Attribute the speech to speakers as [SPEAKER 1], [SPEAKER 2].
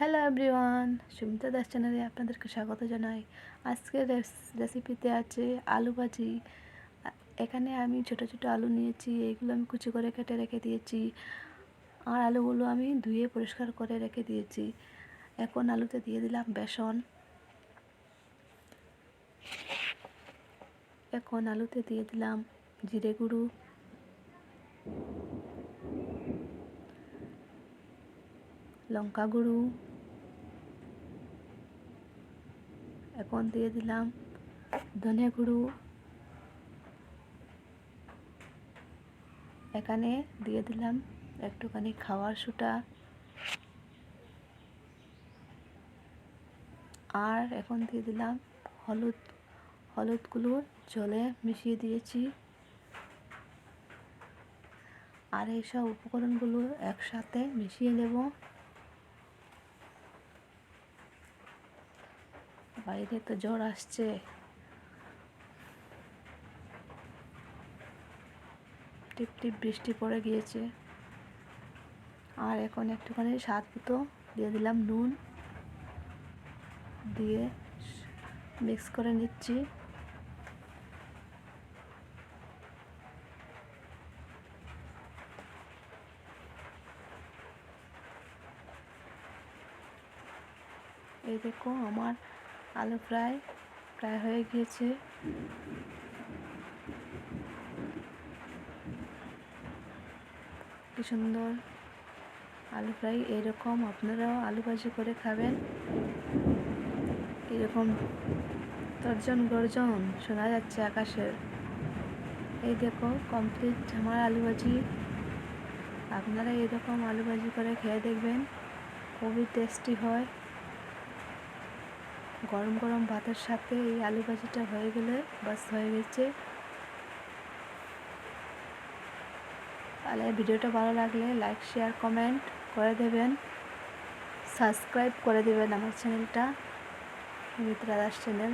[SPEAKER 1] Hello everyone Sumita Das চ্যানেলে আপনাদেরকে স্বাগত জানাই। আজকের রেসিপিতে আছে আলু ভাজি। এখানে আমি ছোট ছোট আলু নিয়েছি, এগুলো আমি কুচি করে কেটে রেখে দিয়েছি। আর আলুগুলো আমি ধুয়ে পরিষ্কার করে রেখে দিয়েছি। এখন আলুতে দিয়ে দিলাম বেসন। এখন আলুতে দিয়ে দিলাম জিরে গুঁড়ো। লঙ্কা গুঁড়ো। এখন দিয়ে দিলাম ধনে গুঁড়ো। এখানে দিয়ে দিলাম একটুখানি খাওয়ার সোটা। আর এখন দিয়ে দিলাম হলুদ, হলুদগুলো জলে মিশিয়ে দিয়েছি। আর এইসব উপকরণগুলো একসাথে মিশিয়ে নেব। বাইরে তো জ্বর আসছে। টিপ টিপ বৃষ্টি পড়ে গিয়েছে। আর এখন একটুখানি স্বাদ মতো দিয়ে দিলাম নুন। দিয়ে মিক্স করে নিচ্ছি। এই দেখো আমার আলু ফ্রাই প্রায় হয়ে গিয়েছে। কি সুন্দর। আলু ফ্রাই এরকম, আপনারাও আলু ভাজি করে খাবেন। এরকম তর্জন গর্জন শোনা যাচ্ছে আকাশের। এই দেখো কমপ্লিট আমার আলু ভাজি। আপনারা এরকম আলু ভাজি করে খেয়ে দেখবেন, খুবই টেস্টি হয়। গরম গরম ভাতের সাথে এই আলু ভাজিটা হয়ে গেলে বাস হয়ে গেছে। তাহলে ভিডিওটা ভালো লাগলে লাইক শেয়ার কমেন্ট করে দেবেন। সাবস্ক্রাইব করে দেবেন আমার চ্যানেলটা মিত্রা দাস চ্যানেল